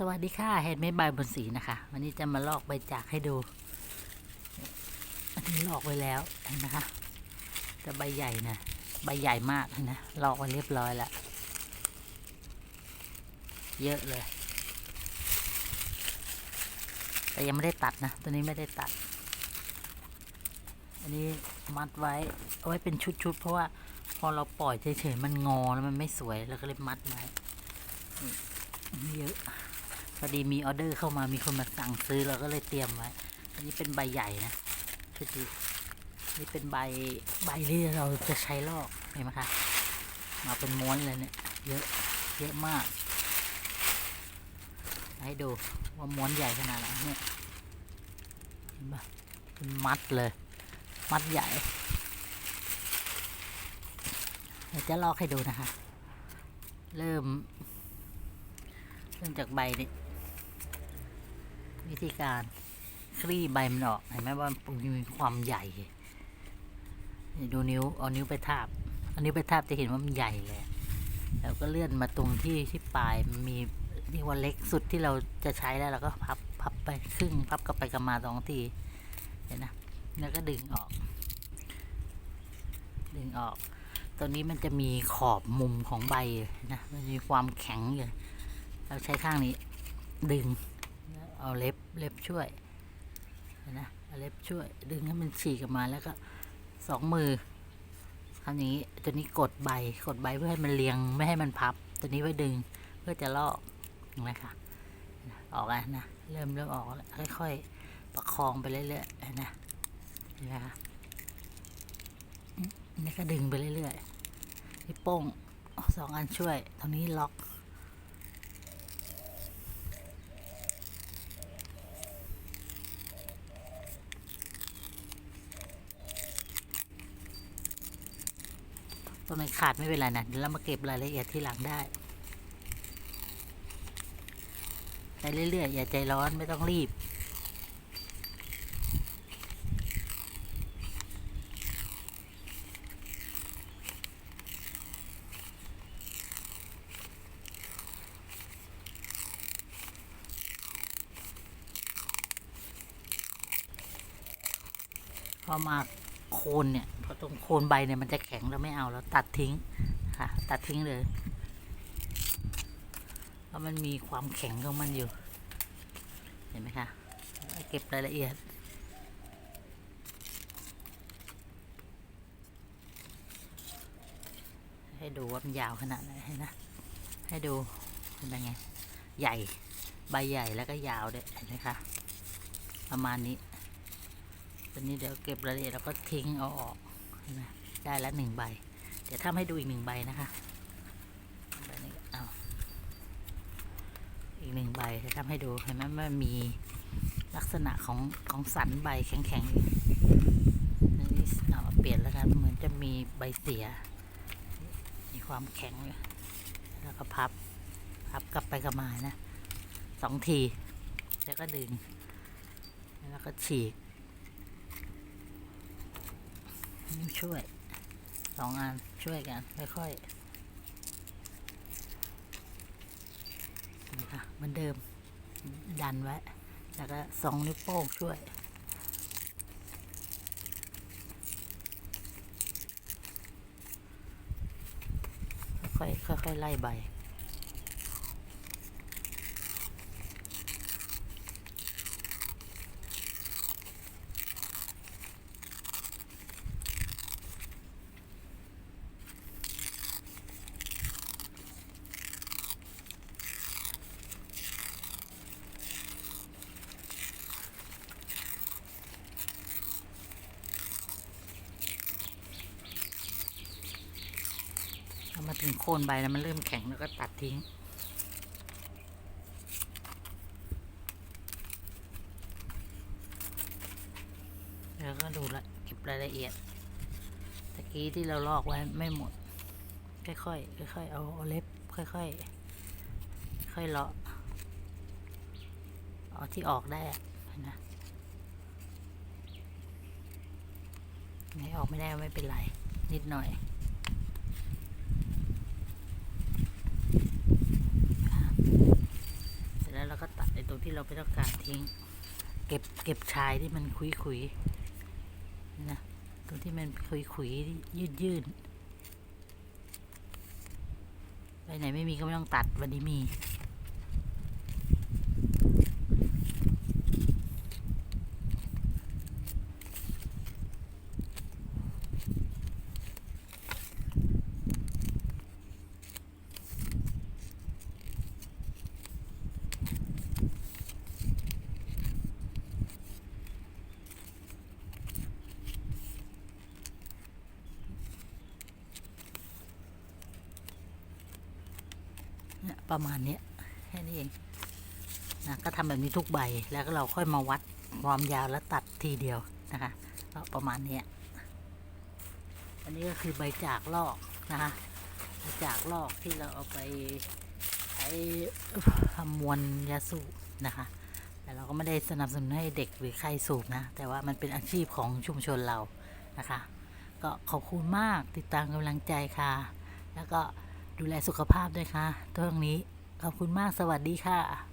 สวัสดีค่ะเฮดเมดบบนสีนะคะ วันนี้จะมาลอกใบจากให้ดู อันนี้ลอกไว้แล้วนะคะแต่ใบใหญ่นะใบใหญ่มากนะลอกไว้เรียบร้อยแล้วเยอะเลย แต่ยังไม่ได้ตัดนะตัวนี้ไม่ได้ตัด อันนี้มัดไว้เอาไว้เป็นชุดๆเพราะว่าพอเราปล่อยเฉยๆมันงอแล้วมันไม่สวยแล้วก็เลยมัดไว้เยอะ พอดีมีออเดอร์เข้ามามีคนมาสั่งซื้อเราก็เลยเตรียมไว้อันนี้เป็นใบใหญ่นะชุดนี้นี่เป็นใบใบที่เราจะใช้ลอกเห็นไหมคะมาเป็นม้วนเลยเนี่ยเยอะเยอะมาก ให้ดูว่าม้วนใหญ่ขนาดไหนเนี่ยเห็นปะเป็นมัดเลย มัดใหญ่เดี๋ยวจะลอกให้ดูนะคะ เริ่ม เริ่มจากใบนี่ วิธีการคลี่ใบมันออกเห็นไหมว่ามันมีความใหญ่ดูนิ้วเอานิ้วไปทาบเอานิ้วไปทาบจะเห็นว่ามันใหญ่เลยแล้วก็เลื่อนมาตรงที่ที่ปลายมันมีเรียกว่าเล็กสุดที่เราจะใช้แล้วเราก็พับพับไปครึ่งพับกลับไปกลับมาสองทีเห็นนะแล้วก็ดึงออก ดึงออก ตัวนี้มันจะมีขอบมุมของใบนะมันมีความแข็งอยู่เราใช้ข้างนี้ ดึง เอาเล็บเล็บช่วยนะเอาเล็บช่วย ดึงให้มันฉีกออกมาแล้วก็สองมือทำอย่างนี้ตัวนี้กดใบกดใบเพื่อให้มันเรียงไม่ให้มันพับ ตัวนี้ไว้ดึงเพื่อจะลอกนไหมคะออกแล้วนะเริ่มเริ่มออกแล้วค่อยๆประคองไปเรื่อยๆนนะเห็นไหมคะนี่ก็ดึงไปเรื่อยๆนี่โป้งสองอันช่วยตรงนี้ล็อก ตรงไหนขาดไม่เป็นไรนะเดี๋ยวเรามาเก็บรายละเอียดที่หลังได้ไปเรื่อยๆอย่าใจร้อนไม่ต้องรีบ พอมาโคนเนี่ย พอตรงโคนใบเนี่ยมันจะแข็งเราไม่เอาเราตัดทิ้งค่ะ ตัดทิ้งเลยเพราะมันมีความแข็งของมันอยู่ เห็นไหมคะเก็บรายละเอียดให้ดูว่ามันยาวขนาดไหนเห็นะ ให้ดูเป็นยังไง ใหญ่ ใบใหญ่แล้วก็ยาวด้วยเห็นไหมคะ ประมาณนี้ตอนนี้เดี๋ยวเก็บรายละเอียดแล้วก็ทิ้งเอาออก ได้แล้วหนึ่งใบ เดี๋ยวทำให้ดูอีกหนึ่งใบนะคะใบนี้เอาอีกหนึ่งใบจะทำให้ดูเห็นไหมมันมีลักษณะของของสันใบแข็งๆอันนี้เอามาเปลี่ยนแล้วกันเหมือนจะมีใบเสีย มีความแข็ง แล้วก็พับ พับกลับไปกลับมานะสองที แล้วก็ดึง แล้วก็ฉีก นิ้ว ช่วยสองอันช่วยกันค่อยๆนะคะเหมือนเดิมดันไว้ แล้วก็สองนิ้วโป้งช่วย ค่อยๆค่อยๆไล่ใบ ถึงโคนใบแล้วมันเริ่มแข็งแล้วก็ตัดทิ้ง แล้วก็ดูละเก็บรายละเอียดตะกี้ที่เราลอกไว้ไม่หมด ค่อยๆค่อยๆเอาเอาเล็บค่อยๆค่อยเลาะเอาที่ออกได้อะนะไหนออกไม่ได้ไม่เป็นไร นิดหน่อยเสร็จแล้วเรา ที่เราไม่ต้องการทิ้ง เก็บเก็บชายที่มันคุยคุยนะตรงที่มันคุยคุยยืดยืดไปไหนไม่มีก็ไม่ต้องตัดวันนี้มี ประมาณนี้แค่นี้เองนะก็ทำแบบนี้ทุกใบแล้วก็เราค่อยมาวัดความยาวแล้วตัดทีเดียวนะคะก็ประมาณนี้อันนี้ก็คือใบจากลอกนะคะใบจากลอกที่เราเอาไปใช้ทำมวลยาสูบนะคะ แต่เราก็ไม่ได้สนับสนุนให้เด็กหรือใครสูบนะ แต่ว่ามันเป็นอาชีพของชุมชนเรานะคะ ก็ขอบคุณมากติดตามกำลังใจค่ะ แล้วก็ ดูแลสุขภาพด้วยค่ะตรงนี้ขอบคุณมากสวัสดีค่ะ